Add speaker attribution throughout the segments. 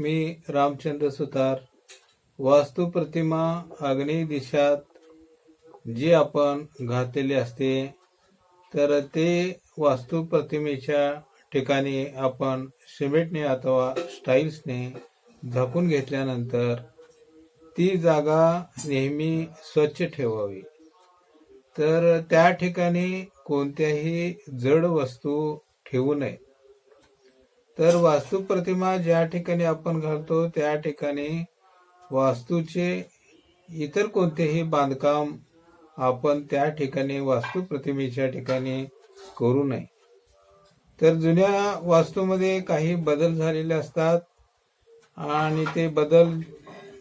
Speaker 1: मी रामचंद्र सुतार. वास्तू प्रतिमा आग्नेय दिशात जी आपण घातलेली असते तर ते वास्तू प्रतिमेच्या ठिकाणी आपण सिमेंटने अथवा स्टाईल्सने झाकून घेतल्यानंतर ती जागा नेहमी स्वच्छ ठेवावी. तर त्या ठिकाणी कोणत्याही जड वस्तू ठेवू नये. तर वास्तू प्रतिमा ज्या ठिकाणी आपण घालतो त्या ठिकाणी वास्तूचे इतर कोणतेही बांधकाम आपण त्या ठिकाणी वास्तू प्रतिमेच्या ठिकाणी करू नये. तर जुन्या वास्तूमध्ये काही बदल झालेले असतात आणि ते बदल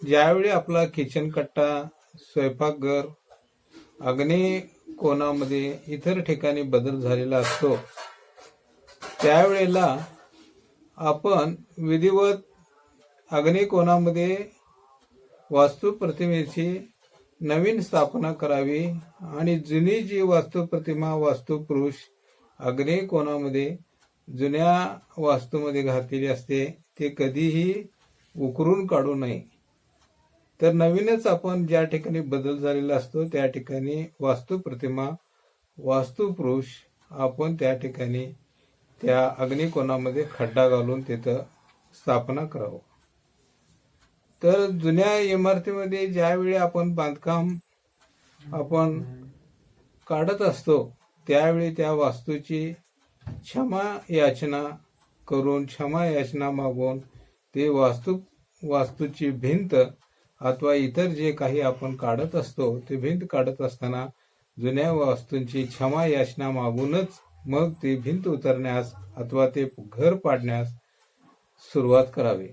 Speaker 1: ज्यावेळी आपला किचन कट्टा स्वयंपाकघर अग्नी कोणामध्ये इतर ठिकाणी बदल झालेला असतो त्यावेळेला आपण विधिवत अग्निकोनामध्ये वास्तू प्रतिमेची नवीन स्थापना करावी आणि जुनी जी वास्तू प्रतिमा वास्तू जुन्या वास्तूमध्ये घातलेली असते ते कधीही उकरून काढू नये. तर नवीनच आपण ज्या ठिकाणी बदल झालेला असतो त्या ठिकाणी वास्तू प्रतिमा आपण त्या ठिकाणी त्या अग्निकोणामध्ये खड्डा घालून तिथं स्थापना करावं. तर जुन्या इमारतीमध्ये ज्यावेळी आपण बांधकाम आपण काढत असतो त्यावेळी त्या वास्तूची क्षमा याचना करून क्षमा याचना मागून ते वास्तू वास्तूची भिंत अथवा इतर जे काही आपण काढत असतो ते भिंत काढत असताना जुन्या वास्तूंची क्षमा याचना मागूनच मग ती भिंत उतरण्यास अथवा ते घर पाडण्यास सुरुवात करावी.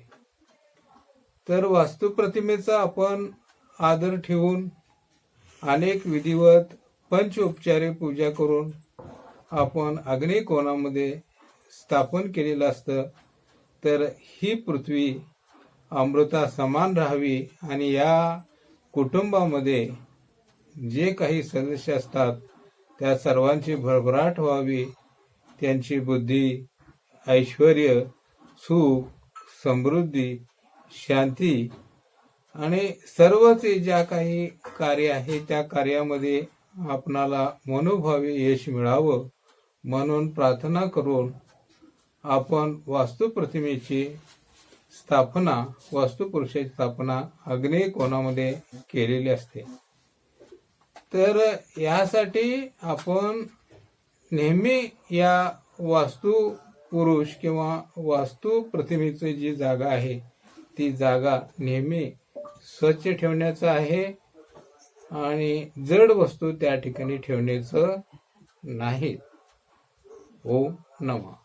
Speaker 1: तर वास्तुप्रतिमेचा आपण आदर ठेवून अनेक विधिवत पंचोपचारे पूजा करून आपण अग्निकोणामध्ये स्थापन केलेलं असतं. तर ही पृथ्वी अमृता समान राहावी आणि या कुटुंबामध्ये जे काही सदस्य असतात त्या सर्वांची भरभराट व्हावी त्यांची बुद्धी ऐश्वर सुख समृद्धी शांती आणि सर्वच ज्या काही कार्य आहे त्या कार्यामध्ये आपणाला मनोभावे यश मिळावं म्हणून प्रार्थना करून आपण वास्तुप्रतिमेची स्थापना वास्तुपुरुषाची स्थापना अग्नेय कोणामध्ये केलेली असते? तर यासाठी आपण नेहमी या वास्तू पुरुष किंवा वास्तू प्रतिमेची जी जागा आहे ती जागा नेहमी स्वच्छ ठेवण्याचं आहे आणि जड वस्तू त्या ठिकाणी ठेवण्याचं नाही. ओम नमः.